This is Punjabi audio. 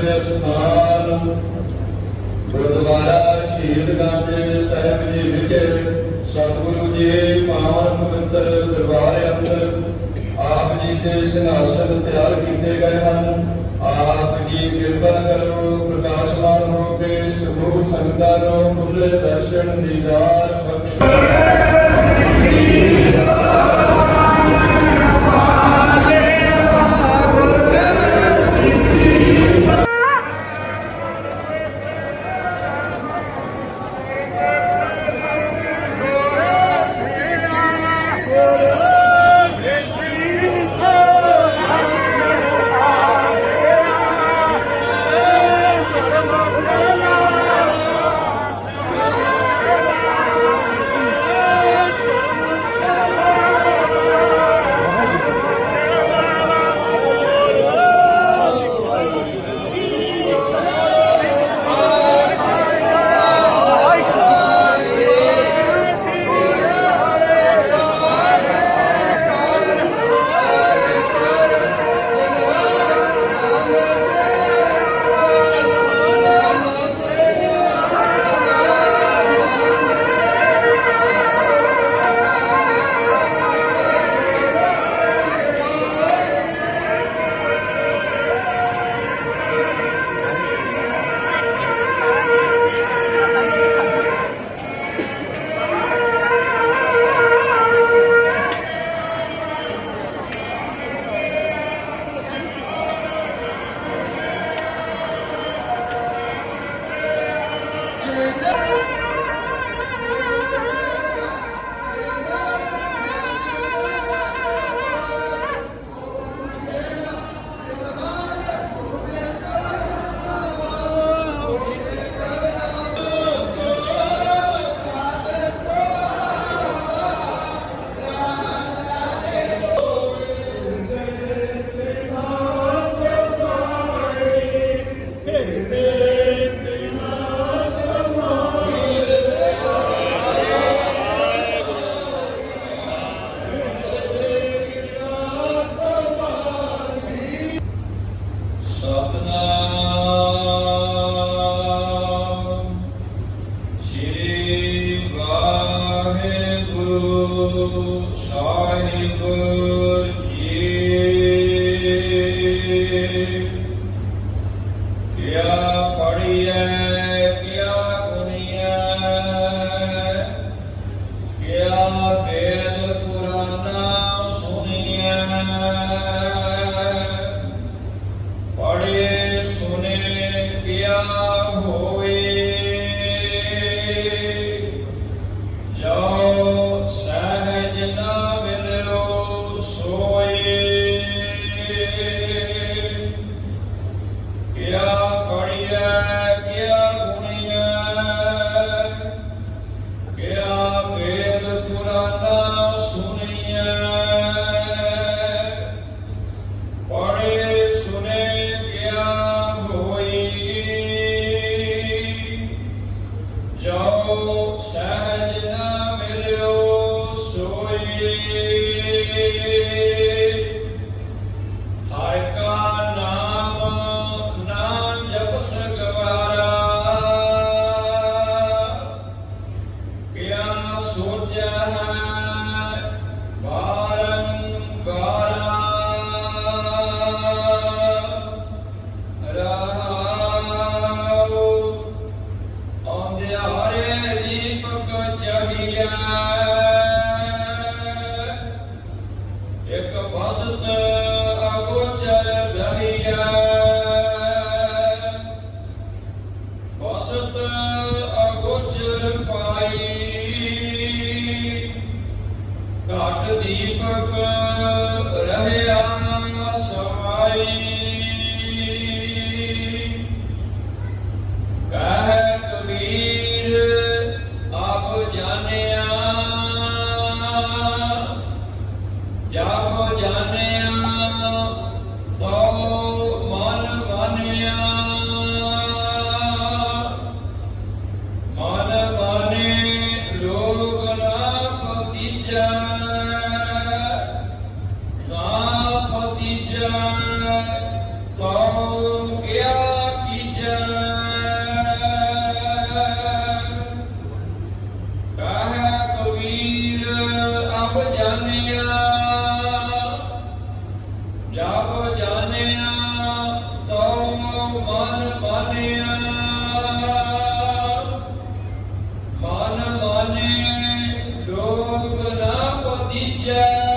ਪਵਿੱਤਰ ਸਥਾਨ ਗੁਰਦੁਆਰਾ ਸ਼ਹੀਦ ਗੰਜ ਸਾਹਿਬ ਜੀ ਵਿਖੇ ਸਤਿਗੁਰੂ ਜੀ ਪਾਵਨ ਪਵਿੱਤਰ ਦਰਬਾਰ ਅੰਦਰ ਆਪ ਜੀ ਦੇ ਸਿੰਘਾਸਨ ਤਿਆਰ ਕੀਤੇ ਗਏ ਹਨ। ਆਪ ਜੀ ਕਿਰਪਾ ਕਰੋ Amen. ਮਨ ਮਾਨੇ ਲੋਗ ਨਾ ਪਤੀਜੈ